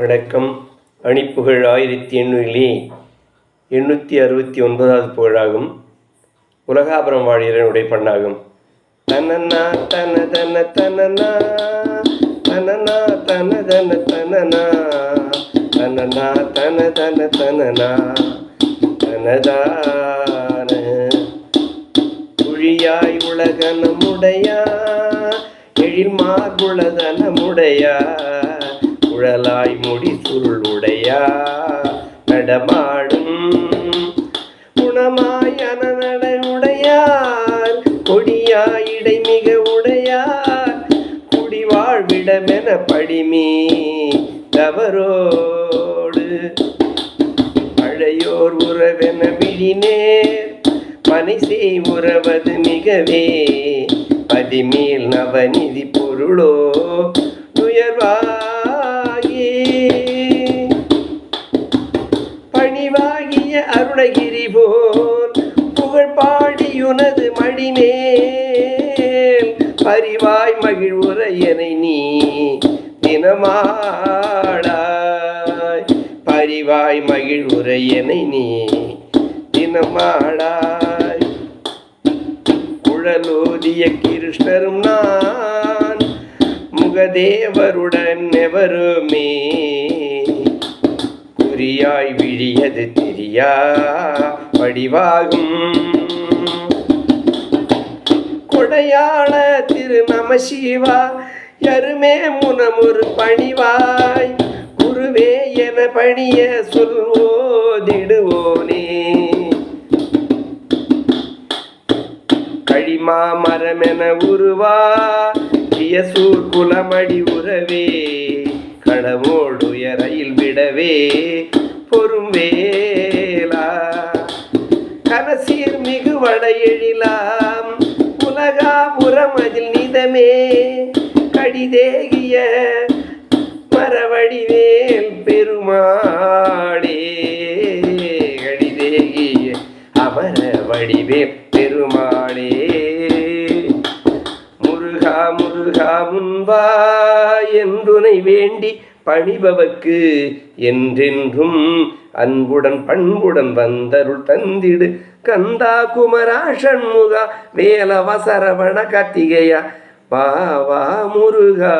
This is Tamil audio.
வணக்கம் அணிப்புகழ் ஆயிரத்தி எண்ணூறிலே எண்ணூற்றி அறுபத்தி ஒன்பதாவது புகழாகும். உலகாபுரம் வாழியரனுடைய பண்ணாகும். தனனா தன தன தனனா தனனா தன தன தனனா தனனா தன தன தனனா தனதான. குழியாய் உலகனமுடையா எழில் மார்புலதனமுடையா முடி நடமாடும் குணமாய் அனநட உடையார் கொடியாயிடை மிக உடையார் குடிவாழ்விடமென படிமே தவறோடு. பழையோர் உறவென விழினேர் மனிசே உறவது மிகவே பதிமேல் நவநிதி பொருளோ துயர்வாயே பணிவாகிய போல் புகழ் பாடியுனது மடிமேல் பரிவாய் மகிழ்வுரையனை நீ தினமாடாய். பரிவாய் மகிழ்வுரையனை நீ தினமாடாய். குழலோதிய கிருஷ்ணரும் நான் முகதேவருடன் எவருமே பொறியாய் விழியது தெரியா வடிவாகும். கொடையாள திரு நம சிவா எருமே முனமுறு பணிவாய். குருவே என பணிய சொல்வோதிடுவோனே. களிமா மரமென உருவா இயசூர் குலமடி உறவே. கடமோடு விடவே பொறும் வேலா கனசீர் மிகு வட எழிலாம் உலகாபுரம் அதில் நிதமே. கடிதேகிய மரவடிவேல் பெருமாளே. கடிதேகிய அமர வடிவேல் பெருமாளே. முருகா முன்வா என்றுனை வேண்டி பணிபவக்கு என்றென்றும் அன்புடன் பண்புடன் வந்தருள் தந்திடு. கந்தா குமரா ஷண்முகா வேலவசரவண கார்த்திகேயா வா வா முருகா.